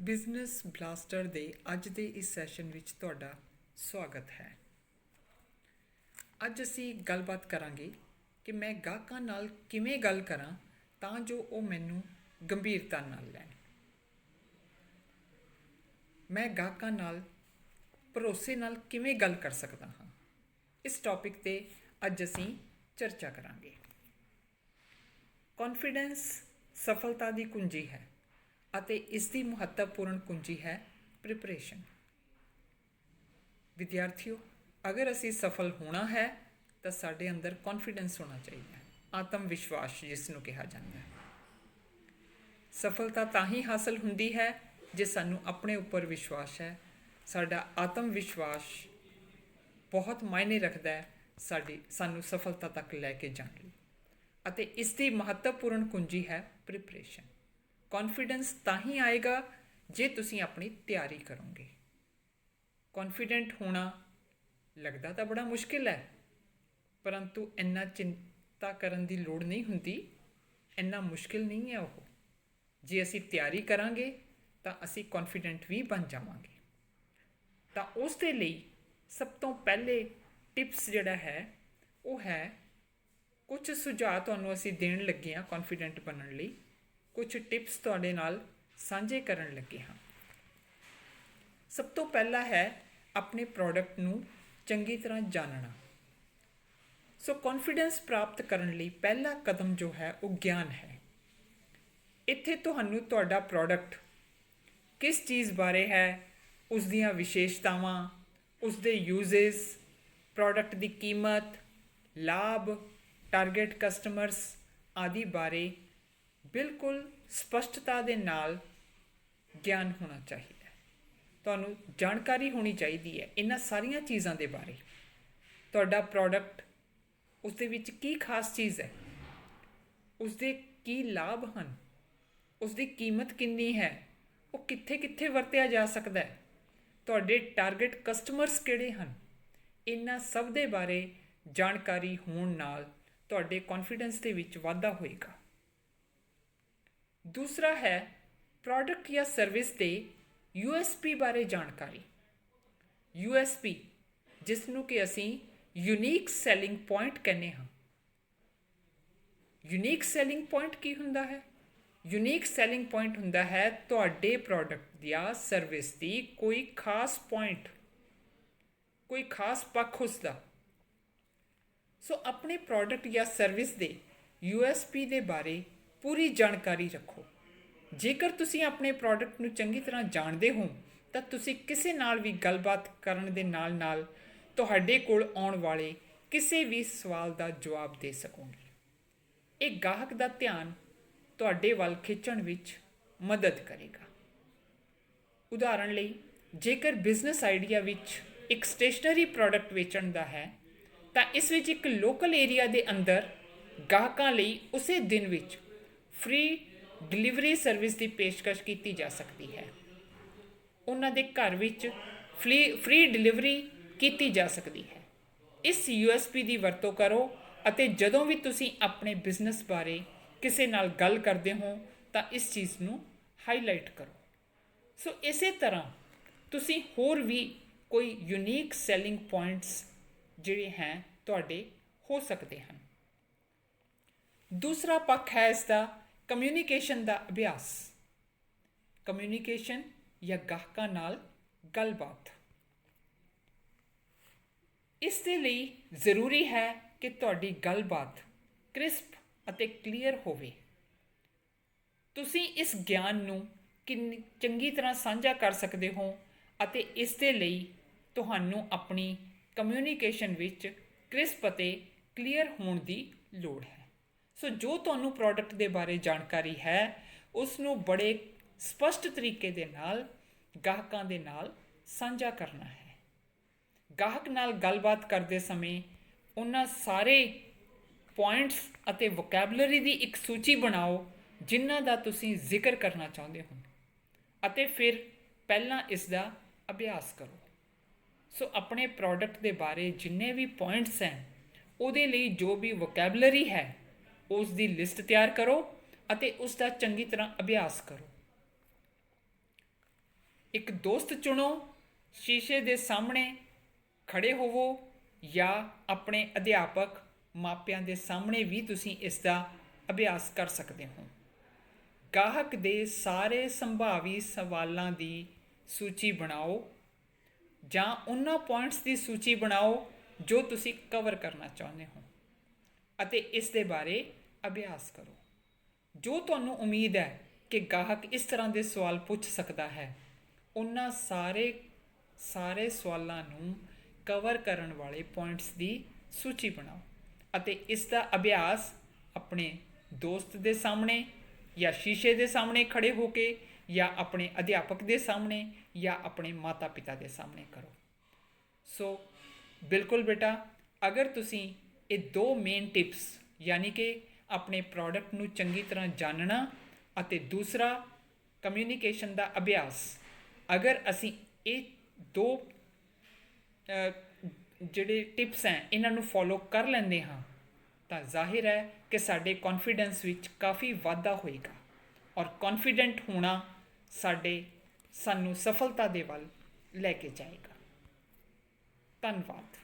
Business blaster ਦੇ ਅੱਜ ਦੇ ਇਸ ਸੈਸ਼ਨ ਵਿੱਚ ਤੁਹਾਡਾ ਸਵਾਗਤ ਹੈ। ਅੱਜ ਅਸੀਂ ਗੱਲਬਾਤ ਕਰਾਂਗੇ ਕਿ ਮੈਂ ਗਾਹਕਾਂ ਨਾਲ ਕਿਵੇਂ ਗੱਲ ਕਰਾਂ ਤਾਂ ਜੋ ਉਹ ਮੈਨੂੰ ਗੰਭੀਰਤਾ ਨਾਲ ਲੈਣ। ਮੈਂ ਗਾਹਕਾਂ ਨਾਲ ਭਰੋਸੇ ਨਾਲ ਕਿਵੇਂ ਗੱਲ ਕਰ ਸਕਦਾ ਹਾਂ? ਇਸ ਟੌਪਿਕ ਤੇ ਅੱਜ ਅਸੀਂ ਚਰਚਾ ਕਰਾਂਗੇ। ਕੌਨਫੀਡੈਂਸ ਸਫਲਤਾ ਦੀ ਕੁੰਜੀ ਹੈ। ਅਤੇ ਇਸ ਦੀ ਮਹੱਤਵਪੂਰਨ ਕੁੰਜੀ ਹੈ ਪ੍ਰਿਪਰੇਸ਼ਨ ਵਿਦਿਆਰਥੀਓ, ਅਗਰ ਅਸੀਂ ਸਫਲ ਹੋਣਾ ਹੈ, ਤਾਂ ਸਾਡੇ ਅੰਦਰ ਕੌਨਫੀਡੈਂਸ ਹੋਣਾ ਚਾਹੀਦਾ ਹੈ, ਆਤਮ ਵਿਸ਼ਵਾਸ ਜਿਸ ਨੂੰ ਕਿਹਾ ਜਾਂਦਾ ਹੈ। ਸਫਲਤਾ ਤਾਂ ਹੀ ਹਾਸਲ ਹੁੰਦੀ ਹੈ ਜੇ ਸਾਨੂੰ ਆਪਣੇ ਉੱਪਰ ਵਿਸ਼ਵਾਸ ਹੈ। ਸਾਡਾ ਆਤਮ ਵਿਸ਼ਵਾਸ ਬਹੁਤ ਮਾਇਨੇ ਰੱਖਦਾ ਹੈ ਸਾਡੀ, ਸਾਨੂੰ ਸਫਲਤਾ ਤੱਕ ਲੈ ਕੇ ਜਾਣ ਲਈ। ਅਤੇ ਇਸ ਦੀ ਮਹੱਤਵਪੂਰਨ ਕੁੰਜੀ ਹੈ ਪ੍ਰਿਪਰੇਸ਼ਨ ਕੌਨਫੀਡੈਂਸ ਤਾਂ ਹੀ ਆਏਗਾ ਜੇ ਤੁਸੀਂ ਆਪਣੀ ਤਿਆਰੀ ਕਰੋਗੇ। ਕੌਨਫੀਡੈਂਟ ਹੋਣਾ ਲੱਗਦਾ ਤਾਂ ਬੜਾ ਮੁਸ਼ਕਿਲ ਹੈ, ਪਰੰਤੂ ਇੰਨਾ ਚਿੰਤਾ ਕਰਨ ਦੀ ਲੋੜ ਨਹੀਂ ਹੁੰਦੀ, ਇੰਨਾ ਮੁਸ਼ਕਿਲ ਨਹੀਂ ਹੈ ਉਹ। ਜੇ ਅਸੀਂ ਤਿਆਰੀ ਕਰਾਂਗੇ ਤਾਂ ਅਸੀਂ ਕੌਨਫੀਡੈਂਟ ਵੀ ਬਣ ਜਾਵਾਂਗੇ। ਤਾਂ ਉਸ ਦੇ ਲਈ ਸਭ ਤੋਂ ਪਹਿਲੇ ਟਿਪਸ ਜਿਹੜਾ ਹੈ, ਉਹ ਹੈ ਕੁਝ ਸੁਝਾਅ ਤੁਹਾਨੂੰ ਅਸੀਂ ਦੇਣ ਲੱਗੇ ਹਾਂ ਕੌਨਫੀਡੈਂਟ ਬਣਨ ਲਈ। ਕੁਝ ਟਿਪਸ ਤੁਹਾਡੇ ਨਾਲ ਸਾਂਝੇ ਕਰਨ ਲੱਗੇ ਹਾਂ। ਸਭ ਤੋਂ ਪਹਿਲਾ ਹੈ ਆਪਣੇ ਪ੍ਰੋਡਕਟ ਨੂੰ ਚੰਗੀ ਤਰ੍ਹਾਂ ਜਾਣਨਾ। ਸੋ ਕੌਨਫੀਡੈਂਸ ਪ੍ਰਾਪਤ ਕਰਨ ਲਈ ਪਹਿਲਾ ਕਦਮ ਜੋ ਹੈ ਉਹ ਗਿਆਨ ਹੈ। ਇੱਥੇ ਤੁਹਾਨੂੰ ਤੁਹਾਡਾ ਪ੍ਰੋਡਕਟ ਕਿਸ ਚੀਜ਼ ਬਾਰੇ ਹੈ ਉਸ ਦੀਆਂ ਵਿਸ਼ੇਸ਼ਤਾਵਾਂ ਉਸ ਦੇ ਯੂਜ਼ਸ ਪ੍ਰੋਡਕਟ ਦੀ ਕੀਮਤ, ਲਾਭ ਟਾਰਗੇਟ ਕਸਟਮਰਸ ਆਦਿ ਬਾਰੇ ਬਿਲਕੁਲ ਸਪਸ਼ਟਤਾ ਦੇ ਨਾਲ ਗਿਆਨ ਹੋਣਾ ਚਾਹੀਦਾ ਹੈ। ਤੁਹਾਨੂੰ ਜਾਣਕਾਰੀ ਹੋਣੀ ਚਾਹੀਦੀ ਹੈ ਇਹਨਾਂ ਸਾਰੀਆਂ ਚੀਜ਼ਾਂ ਦੇ ਬਾਰੇ। ਤੁਹਾਡਾ ਪ੍ਰੋਡਕਟ ਉਸ ਦੇ ਵਿੱਚ ਕੀ ਖਾਸ ਚੀਜ਼ ਹੈ? ਉਸ ਦੇ ਕੀ ਲਾਭ ਹਨ? ਉਸ ਦੀ ਕੀਮਤ ਕਿੰਨੀ ਹੈ? ਉਹ ਕਿੱਥੇ ਕਿੱਥੇ ਵਰਤਿਆ ਜਾ ਸਕਦਾ ਹੈ? ਤੁਹਾਡੇ ਟਾਰਗੇਟ ਕਸਟਮਰਸ ਕਿਹੜੇ ਹਨ? ਇਹਨਾਂ ਸਭ ਦੇ ਬਾਰੇ ਜਾਣਕਾਰੀ ਹੋਣ ਨਾਲ ਤੁਹਾਡੇ ਕੌਨਫੀਡੈਂਸ ਦੇ ਵਿੱਚ ਵਾਧਾ ਹੋਏਗਾ। ਦੂਸਰਾ ਹੈ ਪ੍ਰੋਡਕਟ ਜਾਂ ਸਰਵਿਸ ਦੇ USP ਬਾਰੇ ਜਾਣਕਾਰੀ। USP ਜਿਸ ਨੂੰ ਕਿ ਅਸੀਂ ਯੂਨੀਕ ਸੈਲਿੰਗ ਪੁਆਇੰਟ ਕਹਿੰਦੇ ਹਾਂ। ਯੂਨੀਕ ਸੈਲਿੰਗ ਪੁਆਇੰਟ ਕੀ ਹੁੰਦਾ ਹੈ? ਯੂਨੀਕ ਸੈਲਿੰਗ ਪੁਆਇੰਟ ਹੁੰਦਾ ਹੈ ਤੁਹਾਡੇ ਪ੍ਰੋਡਕਟ ਜਾਂ ਸਰਵਿਸ ਦੀ ਕੋਈ ਖਾਸ ਪੁਆਇੰਟ ਕੋਈ ਖਾਸ ਪੱਖ ਉਸ ਦਾ ਸੋ ਆਪਣੇ ਪ੍ਰੋਡਕਟ ਜਾਂ ਸਰਵਿਸ ਦੇ USP ਦੇ ਬਾਰੇ ਪੂਰੀ ਜਾਣਕਾਰੀ ਰੱਖੋ। ਜੇਕਰ ਤੁਸੀਂ ਆਪਣੇ ਪ੍ਰੋਡਕਟ ਨੂੰ ਚੰਗੀ ਤਰ੍ਹਾਂ ਜਾਣਦੇ ਹੋ, ਤਾਂ ਤੁਸੀਂ ਕਿਸੇ ਨਾਲ ਵੀ ਗੱਲਬਾਤ ਕਰਨ ਦੇ ਨਾਲ-ਨਾਲ ਤੁਹਾਡੇ ਕੋਲ ਆਉਣ ਵਾਲੇ ਕਿਸੇ ਵੀ ਸਵਾਲ ਦਾ ਜਵਾਬ ਦੇ ਸਕੋਗੇ। ਇਹ ਗਾਹਕ ਦਾ ਧਿਆਨ ਤੁਹਾਡੇ ਵੱਲ ਖਿੱਚਣ ਵਿੱਚ ਮਦਦ ਕਰੇਗਾ। ਉਦਾਹਰਣ ਲਈ, ਜੇਕਰ ਬਿਜ਼ਨਸ ਆਈਡੀਆ ਵਿੱਚ ਇੱਕ ਸਟੇਸ਼ਨਰੀ ਪ੍ਰੋਡਕਟ ਵੇਚਣ ਦਾ ਹੈ, ਤਾਂ ਇਸ ਵਿੱਚ ਇੱਕ ਲੋਕਲ ਏਰੀਆ ਦੇ ਅੰਦਰ ਗਾਹਕਾਂ ਲਈ ਉਸੇ ਦਿਨ ਵਿੱਚ ਫ੍ਰੀ ਡਿਲੀਵਰੀ ਸਰਵਿਸ ਦੀ ਪੇਸ਼ਕਸ਼ ਕੀਤੀ ਜਾ ਸਕਦੀ ਹੈ। ਉਹਨਾਂ ਦੇ ਘਰ ਵਿੱਚ ਫ੍ਰੀ ਫ੍ਰੀ ਡਿਲੀਵਰੀ ਕੀਤੀ ਜਾ ਸਕਦੀ ਹੈ। ਇਸ USP ਦੀ ਵਰਤੋਂ ਕਰੋ ਅਤੇ ਜਦੋਂ ਵੀ ਤੁਸੀਂ ਆਪਣੇ ਬਿਜ਼ਨਸ ਬਾਰੇ ਕਿਸੇ ਨਾਲ ਗੱਲ ਕਰਦੇ ਹੋ, ਤਾਂ ਇਸ ਚੀਜ਼ ਨੂੰ ਹਾਈਲਾਈਟ ਕਰੋ। ਸੋ ਇਸੇ ਤਰ੍ਹਾਂ ਤੁਸੀਂ ਹੋਰ ਵੀ ਕੋਈ ਯੂਨੀਕ ਸੈਲਿੰਗ ਪੁਆਇੰਟਸ ਜਿਹੜੇ ਹੈ, ਤੁਹਾਡੇ ਹੋ ਸਕਦੇ ਹਨ। ਦੂਸਰਾ ਪੱਖ ਹੈ ਇਸ ਦਾ ਕਮਿਊਨੀਕੇਸ਼ਨ ਦਾ ਅਭਿਆਸ। ਕਮਿਊਨੀਕੇਸ਼ਨ ਜਾਂ ਗਾਹਕਾਂ ਨਾਲ ਗੱਲਬਾਤ। ਇਸ ਦੇ ਲਈ ਜ਼ਰੂਰੀ ਹੈ ਕਿ ਤੁਹਾਡੀ ਗੱਲਬਾਤ ਕ੍ਰਿਸਪ ਅਤੇ ਕਲੀਅਰ ਹੋਵੇ। ਤੁਸੀਂ ਇਸ ਗਿਆਨ ਨੂੰ ਕਿੰਨੀ, ਚੰਗੀ ਤਰ੍ਹਾਂ ਸਾਂਝਾ ਕਰ ਸਕਦੇ ਹੋ ਅਤੇ ਇਸ ਦੇ ਲਈ ਤੁਹਾਨੂੰ ਆਪਣੀ ਕਮਿਊਨੀਕੇਸ਼ਨ ਵਿੱਚ ਕ੍ਰਿਸਪ ਅਤੇ ਕਲੀਅਰ ਹੋਣ ਦੀ ਲੋੜ ਹੈ। ਸੋ ਜੋ ਤੁਹਾਨੂੰ ਪ੍ਰੋਡਕਟ ਦੇ ਬਾਰੇ ਜਾਣਕਾਰੀ ਹੈ ਉਸ ਨੂੰ ਬੜੇ ਸਪਸ਼ਟ ਤਰੀਕੇ ਦੇ ਨਾਲ, ਗਾਹਕਾਂ ਦੇ ਨਾਲ ਸਾਂਝਾ ਕਰਨਾ ਹੈ। ਗਾਹਕ ਨਾਲ ਗੱਲਬਾਤ ਕਰਦੇ ਸਮੇਂ ਉਹਨਾਂ ਸਾਰੇ ਪੁਆਇੰਟਸ ਅਤੇ ਵੋਕੈਬਲਰੀ ਦੀ ਇੱਕ ਸੂਚੀ ਬਣਾਓ, ਜਿਨ੍ਹਾਂ ਦਾ ਤੁਸੀਂ ਜ਼ਿਕਰ ਕਰਨਾ ਚਾਹੁੰਦੇ ਹੋ। ਅਤੇ ਫਿਰ ਪਹਿਲਾਂ ਇਸ ਦਾ ਅਭਿਆਸ ਕਰੋ। ਸੋ ਆਪਣੇ ਪ੍ਰੋਡਕਟ ਦੇ ਬਾਰੇ ਜਿੰਨੇ ਵੀ ਪੁਆਇੰਟਸ ਹਨ ਉਹਦੇ ਲਈ ਜੋ ਵੀ ਵੋਕੈਬਲਰੀ ਹੈ ਉਸ ਦੀ ਲਿਸਟ ਤਿਆਰ ਕਰੋ ਅਤੇ ਉਸ ਦਾ ਚੰਗੀ ਤਰ੍ਹਾਂ ਅਭਿਆਸ ਕਰੋ। ਇੱਕ ਦੋਸਤ ਚੁਣੋ, ਸ਼ੀਸ਼ੇ ਦੇ ਸਾਹਮਣੇ ਖੜੇ ਹੋਵੋ ਜਾਂ ਆਪਣੇ ਅਧਿਆਪਕ ਮਾਪਿਆਂ ਦੇ ਸਾਹਮਣੇ ਵੀ ਤੁਸੀਂ ਇਸ ਦਾ ਅਭਿਆਸ ਕਰ ਸਕਦੇ ਹੋ। ਗਾਹਕ ਦੇ ਸਾਰੇ ਸੰਭਾਵੀ ਸਵਾਲਾਂ ਦੀ ਸੂਚੀ ਬਣਾਓ ਜਾਂ ਉਹਨਾਂ ਪੁਆਇੰਟਸ ਦੀ ਸੂਚੀ ਬਣਾਓ ਜੋ ਤੁਸੀਂ ਕਵਰ ਕਰਨਾ ਚਾਹੁੰਦੇ ਹੋ। ਅਤੇ ਇਸ ਦੇ ਬਾਰੇ ਅਭਿਆਸ ਕਰੋ। ਜੋ ਤੁਹਾਨੂੰ ਉਮੀਦ ਹੈ ਕਿ ਗਾਹਕ ਇਸ ਤਰ੍ਹਾਂ ਦੇ ਸਵਾਲ ਪੁੱਛ ਸਕਦਾ ਹੈ, ਉਹਨਾਂ ਸਾਰੇ ਸਾਰੇ ਸਵਾਲਾਂ ਨੂੰ ਕਵਰ ਕਰਨ ਵਾਲੇ ਪੁਆਇੰਟਸ ਦੀ ਸੂਚੀ ਬਣਾਓ ਅਤੇ ਇਸ ਦਾ ਅਭਿਆਸ ਆਪਣੇ ਦੋਸਤ ਦੇ ਸਾਹਮਣੇ ਜਾਂ ਸ਼ੀਸ਼ੇ ਦੇ ਸਾਹਮਣੇ ਖੜੇ ਹੋ ਕੇ ਜਾਂ ਆਪਣੇ ਅਧਿਆਪਕ ਦੇ ਸਾਹਮਣੇ ਜਾਂ ਆਪਣੇ ਮਾਤਾ-ਪਿਤਾ ਦੇ ਸਾਹਮਣੇ ਕਰੋ। ਸੋ ਬਿਲਕੁਲ ਬੇਟਾ, ਅਗਰ ਤੁਸੀਂ ਇਹ ਦੋ ਮੇਨ ਟਿਪਸ ਯਾਨੀ ਕਿ ਆਪਣੇ ਪ੍ਰੋਡਕਟ ਨੂੰ ਚੰਗੀ ਤਰ੍ਹਾਂ ਜਾਣਨਾ ਅਤੇ ਦੂਸਰਾ ਕਮਿਊਨੀਕੇਸ਼ਨ ਦਾ ਅਭਿਆਸ। ਅਗਰ ਅਸੀਂ ਇਹ ਦੋ ਜਿਹੜੇ ਟਿਪਸ ਹੈ, ਇਹਨਾਂ ਨੂੰ ਫੋਲੋ ਕਰ ਲੈਂਦੇ ਹਾਂ, ਤਾਂ ਜ਼ਾਹਿਰ ਹੈ ਕਿ ਸਾਡੇ ਕੌਨਫੀਡੈਂਸ ਵਿੱਚ ਕਾਫੀ ਵਾਧਾ ਹੋਏਗਾ। ਔਰ ਕੌਨਫੀਡੈਂਟ ਹੋਣਾ ਸਾਡੇ ਸਾਨੂੰ ਸਫਲਤਾ ਦੇ ਵੱਲ ਲੈ ਕੇ ਜਾਏਗਾ। ਧੰਨਵਾਦ।